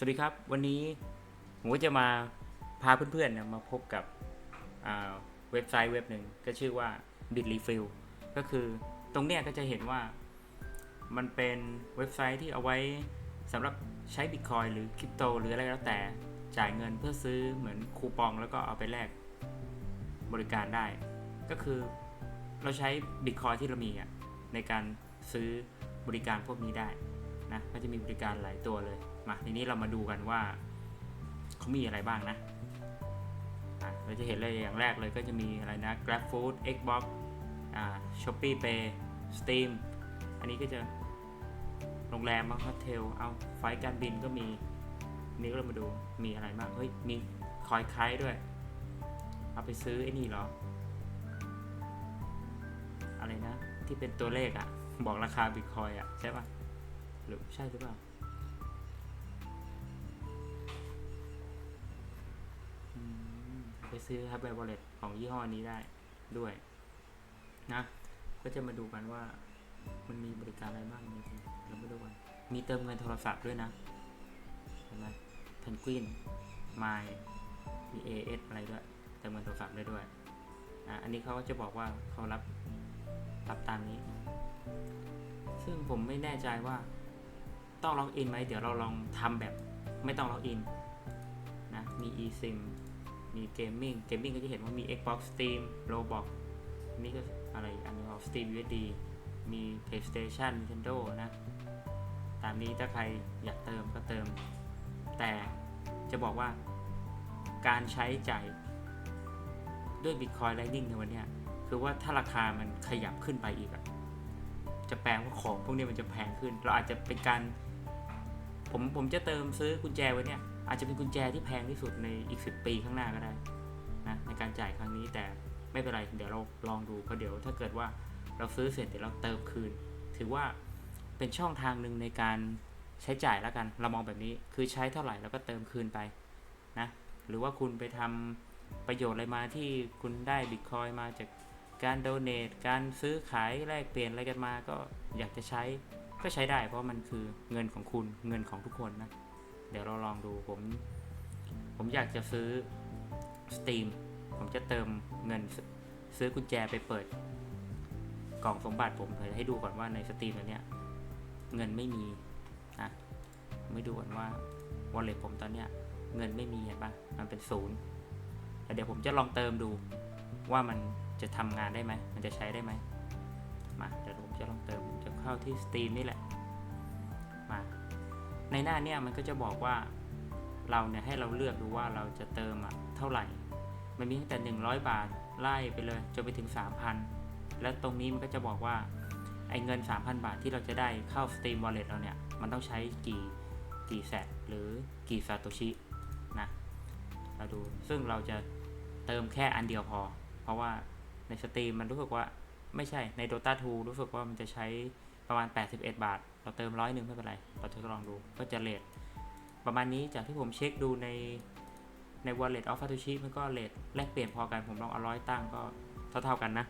สวัสดีครับวันนี้ผมก็จะมาพาเพื่อนๆนะมาพบกับเว็บไซต์เว็บหนึ่งก็ชื่อว่า Bitrefill ก็คือตรงเนี้ยก็จะเห็นว่ามันเป็นเว็บไซต์ที่เอาไว้สำหรับใช้ Bitcoin หรือคริปโตหรืออะไรก็แล้วแต่จ่ายเงินเพื่อซื้อเหมือนคูปองแล้วก็เอาไปแลกบริการได้ ก็คือเราใช้ Bitcoin ที่เรามีในการซื้อบริการพวกนี้ได้นะก็จะมีบริการหลายตัวเลย มาทีนี้เรามาดูกันว่าเขามีอะไรบ้างนะเราจะเห็นเลยอย่างแรกเลยก็จะมีอะไรนะ Grab Food Xbox อ่า Shopee Pay Steam อันนี้ก็จะโรงแรมบางโฮเทลเอาไฟล์การบินก็มีอันนี้ก็เรามาดูมีอะไรบ้างเฮ้ยมีคอยคล้ายด้วย เอาไปซื้อไอ้นี่เหรอ อะไรนะ ที่เป็นตัวเลขอะบอกราคาบิตคอยอะใช่ปะหรือใช่หรือเปล่า ซื้อครับแบบวอลเลตของยี่ห้อนี้ได้ด้วยนะ ก็จะมาดูกันว่ามันมีบริการอะไรบ้างเรามาดูกันมีเติมเงินโทรศัพท์ด้วยนะเห็นไหมเพนกวินไมมี AS อะไรด้วยเติมเงินโทรศัพท์ได้ด้วยอะอันนี้เขาก็จะบอกว่าเขารับรับตามนี้ ซึ่งผมไม่แน่ใจว่าต้องล็อกอินไหมเดี๋ยวเราลองทำแบบไม่ต้องล็อกอินนะมี eSIM มี Gaming Gaming ก็จะเห็นว่ามี Xbox Steam Roblox นี่ก็อะไรอีกอันนี้ออก Steam USD มี PlayStation Nintendo นะ ตามนี้ถ้าใครอยากเติมก็เติม แต่จะบอกว่าการใช้จ่ายด้วย Bitcoin Lightning ในวันนี้คือว่าถ้าราคามันขยับขึ้นไปอีกอะจะแปลว่าของพวกนี้มันจะแพงขึ้น เราอาจจะเป็นการ ผมผมจะเติมซื้อกุญแจไว้เนี่ยอาจจะเป็นกุญแจที่แพงที่สุดในอีก 10 ปีข้างหน้าก็ได้นะในการจ่ายครั้งนี้แต่ไม่เป็นไรเดี๋ยวเราลองดูเพราะเดี๋ยวถ้าเกิดว่าเราซื้อเสร็จเดี๋ยวเราเติมคืน ถือว่าเป็นช่องทางหนึ่งในการใช้จ่ายแล้วกัน เรามองแบบนี้คือใช้เท่าไหร่แล้วก็เติมคืนไปนะหรือว่าคุณไปทำประโยชน์อะไรมาที่คุณได้บิตคอยมาจากการโดเนทการซื้อขายแลกเปลี่ยนอะไรกันมาก็อยากจะใช้ก็ใช้ได้เพราะมันคือเงินของคุณเงินของทุกคนนะ เดี๋ยวเราลองดูผม ผมอยากจะซื้อ Steam ผมจะเติมเงินซซื้อกุญแจไปเปิด กล่องสมบัติผมเลยให้ดูก่อนว่าใน Steam ตัวเนี้ยเงินไม่มีนะไม่ดูก่อนว่า wallet ผมตอนเนี้ยเงินไม่มีเห็นปะมันเป็นศูนย์แต่เดี๋ยวผมจะลองเติมดูว่ามันจะทำงานได้ไหม มันจะใช้ได้ไหมมาเดี๋ยวผมจะลองเติมผมจะเข้าที่ Steam นี่แหละ มา ในหน้าเนี่ยมันก็จะบอกว่าเราเนี่ยให้เราเลือกดูว่าเราจะเติมอะเท่าไหร่ มันมีตั้งแต่ 100 บาทไล่ไปเลยจนไปถึง 3,000 แล้วตรงนี้มันก็จะบอกว่าไอ้เงิน 3,000 บาทที่เราจะได้เข้า Steam Wallet เราเนี่ย มันต้องใช้กี่กี่แซดหรือกี่ซาโตชินะเราดูซึ่งเราจะเติมแค่อันเดียวพอ เพราะว่าใน Steam มันรู้สึกว่าไม่ใช่ใน Dota 2 รู้สึกว่ามันจะใช้ประมาณ 81 บาท เราเติมร้อยหนึ่งไม่เป็นไร เราทดลองดู ก็จะเลทประมาณนี้จากที่ผมเช็คดูในใน wallet of Satoshi มันก็เลทแลกเปลี่ยนพอกัน ผมลองเอาร้อยตั้งก็เท่าๆกันนะ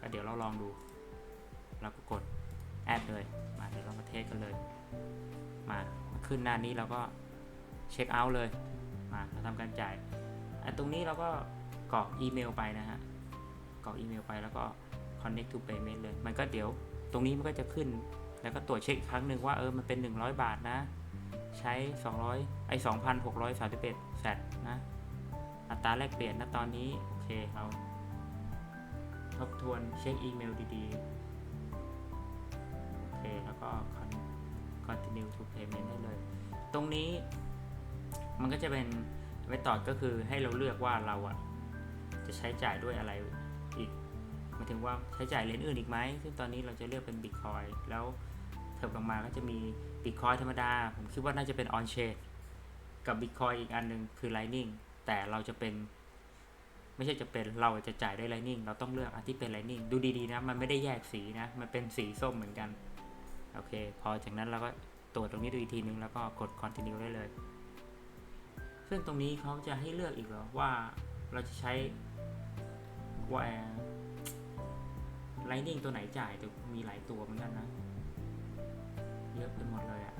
ก็เดี๋ยวเราลองดู เราก็กดแอดเลย มาเดี๋ยวเรามาเทสกันเลย มาขึ้นหน้านี้เราก็เช็คเอาท์เลย มาเราทำการจ่ายอันตรงนี้เราก็กรอกอีเมลไปนะฮะกรอกอีเมลไปแล้วก็ connect to payment เลย มันก็เดี๋ยวตรงนี้มันก็จะขึ้น แล้วก็ตรวจเช็คอีกครั้งหนึ่งว่าเออมันเป็น 100 บาทนะ ใช้ 200 ไอ้2,631แซดนะ อัตราแลกเปลี่ยนนะตอนนี้ โอเคเราทบทวนเช็คอีเมลดีๆ โอเค แล้วก็ continue to payment ได้เลย ตรงนี้มันก็จะเป็นไว้ต่อก็คือให้เราเลือกว่าเราอะจะใช้จ่ายด้วยอะไรอีกหมายถึงว่าใช้จ่ายเหรียญอื่นอีกไหมซึ่งตอนนี้เราจะเลือกเป็นบิตคอยแล้ว บลงมาก็จะมีบิตคอยธรรมดา ผมคิดว่าน่าจะเป็นออนเช n กับบิตคอยอีกอันหนึ่งคือ Lightning แต่เราจะเป็น ไม่ใช่จะเป็นเราจะจ่ายด้วย Lightning เราต้องเลือกอันที่เป็น Lightning ดูดีๆนะ มันไม่ได้แยกสีนะ มันเป็นสีส้มเหมือนกัน โอเค พอจากนั้นเราก็ตรวจตรงนี้ดูอีกทีนึง แล้วก็กด continue ได้เลย ซึ่งตรงนี้เขาจะให้เลือกอีกเหรอว่าเราจะใช้ว่าไลนิ่งตัวไหนจ่ายแต่มีหลายตัวเหมือนกันนะ เยอะไปหมดเลยอะ่ะ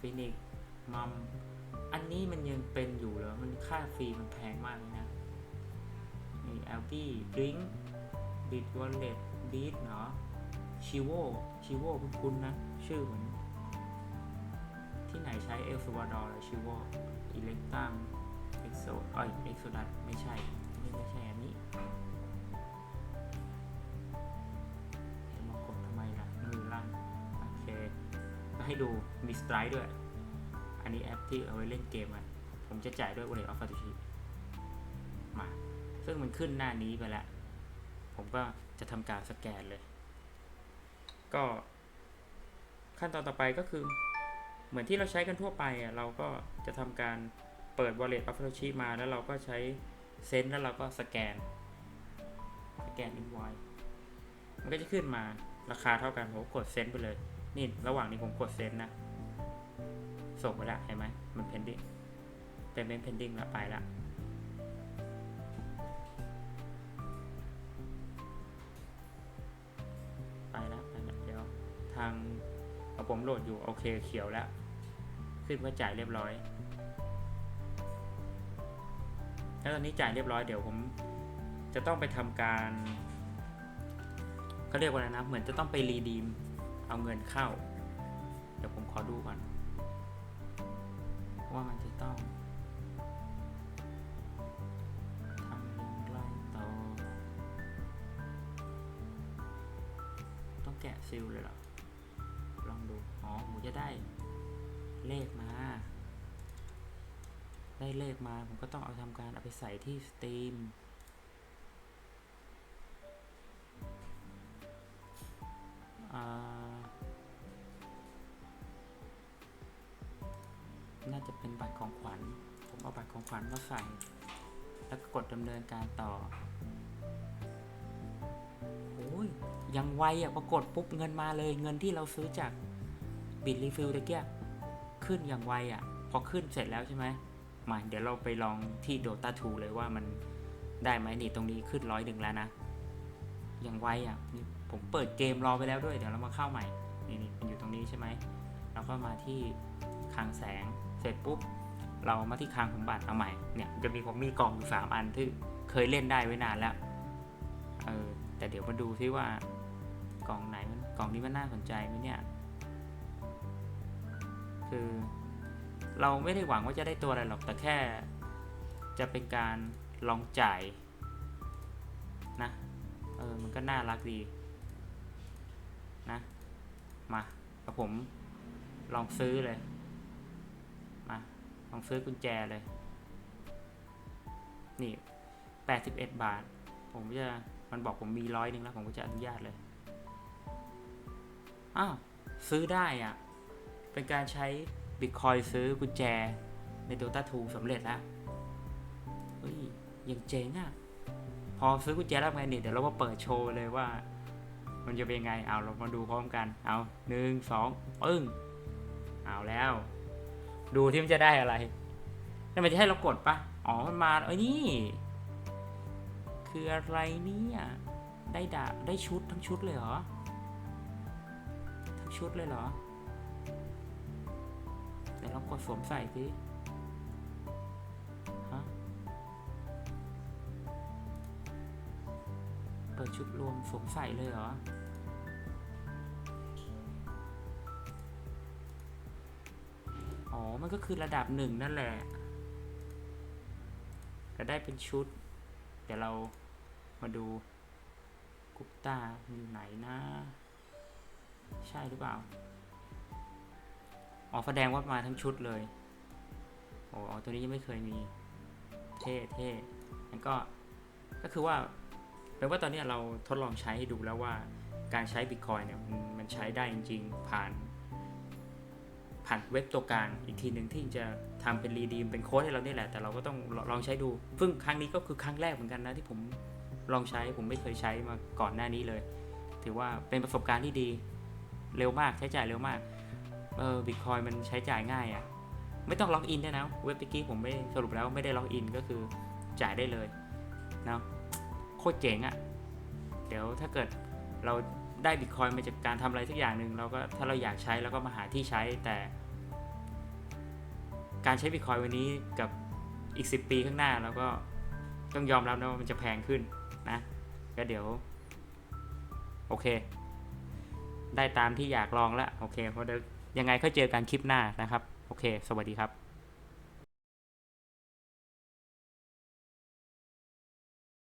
ฟินิกมัม อันนี้มันยังเป็นอยู่เหรอ มันค่าฟรีมันแพงมากเลยนะนี่แอลบี้ดริงบิดวอลเล็ตบีทเนาะชิโวชิโวคุ้นๆนะ ชื่อเหมือนที่ไหนใช้เอลซาวาดอร์ชิโวอิเล็กตัมเอ็กโซเอ้ยเอ็กโซดัสไม่ใช่ ไม่ใช่อันนี้ ก็ให้ดูมีสไตร์ด้วย อันนี้แอปที่เอาไว้เล่นเกมกัน ผมจะจ่ายด้วย Wallet of Satoshi มา ซึ่งมันขึ้นหน้านี้ไปแล้ว ผมก็จะทำการสแกนเลย ก็ขั้นตอนต่อไปก็คือ เหมือนที่เราใช้กันทั่วไปอะเราก็จะทำการเปิด Wallet of Satoshi มาแล้วเราก็ใช้เซนแล้วเราก็สแกน สแกน invoice มันก็จะขึ้นมาราคาเท่ากันผมก็กดเซนไปเลย นี่ระหว่างนี้ผมกดเซนนะ ส่งไปละเห็นไหมมัน pending เป็น pending ล้วไปละไปล้วไปล้วเดี๋ยว ทางเอาผมโหลดอยู่ โอเคเขียวแล้ว ขึ้นว่าจ่ายเรียบร้อย แล้วตอนนี้จ่ายเรียบร้อยเดี๋ยวผมจะต้องไปทำการเขาเรียกว่าอะไรนะ เหมือนจะต้องไปรีดีม เอาเงินเข้า เดี๋ยวผมขอดูก่อน ว่ามันจะต้องทำอย่างไรต่อ ต้องแกะซิลเลยเหรอ ลองดู อ๋อผมจะได้เลขมา ได้เลขมา ผมก็ต้องเอาทำการเอาไปใส่ที่ Steam อ่าน่า เอาบัตรของขวัญมาใส่ แล้วก็กดดำเนินการต่อโอ้ยยังไวอะพอกดปุ๊บเงินมาเลย เงินที่เราซื้อจากบิตรีฟิลตะเกียขึ้นอย่างไวอะ พอขึ้นเสร็จแล้วใช่ไหมมาเดี๋ยวเราไปลองที่ Dota 2เลยว่ามันได้ไหมนี่ตรงนี้ขึ้นร้อยหนึ่งแล้วนะย่างไวอะนี่ผมเปิดเกมรอไปแล้วด้วย เดี๋ยวเรามาเข้าใหม่ นี่นี่มันอยู่ตรงนี้ใช่ไหมเราก็มาที่คลังแสงเสร็จปุ๊บ เรามาที่คลังสมบัติเอาใหม่เนี่ยจะมีผมมีกล่องอยู่สามอันที่เคยเล่นได้ไว้นานแล้วเออแต่เดี๋ยวมาดูซิว่ากล่องไหนมันกล่องนี้มันน่าสนใจไหมเนี่ยคือเราไม่ได้หวังว่าจะได้ตัวอะไรหรอกแต่แค่ จะเป็นการลองจ่ายนะเออมันก็น่ารักดีนะมาแล้วผมลองซื้อเลย ลองซื้อกุญแจเลย นี่แปดสิบเอ็ดบาท ผมจะมันบอกผมมีร้อยหนึ่งแล้ว ผมก็จะอนุญาตเลย อ้าว ซื้อได้อะ เป็นการใช้บิตคอยซื้อกุญแจใน Dota 2สำเร็จแล้วเฮ้ยยังเจ๋งอะ พอซื้อกุญแจแล้วไงนี่เดี๋ยวเรามาเปิดโชว์เลยว่า มันจะเป็นไง เอาเรามาดูพร้อมกัน เอาหนึ่งสองปึ้งเอาแล้ว ดูที่มันจะได้อะไรแล้วมันจะให้เรากดปะอ๋อมันมาเอ้ยนี่ คืออะไรเนี่ยได้ดาบได้ชุดทั้งชุดเลยเหรอ ทั้งชุดเลยเหรอเดี๋ยวเรากดสวมใส่สิฮะเปิดชุดรวมสวมใส่เลยเหรอ มันก็คือระดับหนึ่งนั่นแหละจะได้เป็นชุด เดี๋ยวเรามาดูกุปตาอยู่ไหนนะ ใช่หรือเปล่า อ๋อแสดงว่ามาทั้งชุดเลย โอ้อ๋อตัวนี้ยังไม่เคยมี เท่เท่งั้นก็ ก็คือว่าแปลว่าตอนนี้เราทดลองใช้ให้ดูแล้วว่าการใช้ Bitcoin เนี่ยมันมันใช้ได้จริง ๆ ผ่าน ผ่านเว็บตัวกลางอีกทีหนึ่งที่จะทำเป็นรีดีมเป็นโค้ดให้เราเนี่ยแหละแต่เราก็ต้องลลองใช้ดูเพิ่งครั้งนี้ก็คือครั้งแรกเหมือนกันนะที่ผมลองใช้ผมไม่เคยใช้มาก่อนหน้านี้เลย ถือว่าเป็นประสบการณ์ที่ดีเร็วมากใช้จ่ายเร็วมากเออบิตคอยมันใช้จ่ายง่ายอะ่ะไม่ต้องล็อกอินด้วยนะเว็บตะกี้ผมไม่สรุปแล้วไม่ได้ล็อกอินก็คือจ่ายได้เลยเนาะโคตรเจ๋งอะ่ะ เดี๋ยวถ้าเกิดเรา ได้บิตคอยมาจากการทำอะไรสักอย่างหนึ่งเราก็ถ้าเราอยากใช้เราก็มาหาที่ใช้แต่ การใช้บิตคอยวันนี้กับอีก 10 ปีข้างหน้าเราก็ต้องยอมรับนะว่ามันจะแพงขึ้นนะก็เดี๋ยว โอเค ได้ตามที่อยากลองแล้วโอเคเพราะเดี๋ยวยังไงก็เจอกันคลิปหน้านะครับ โอเค สวัสดีครับ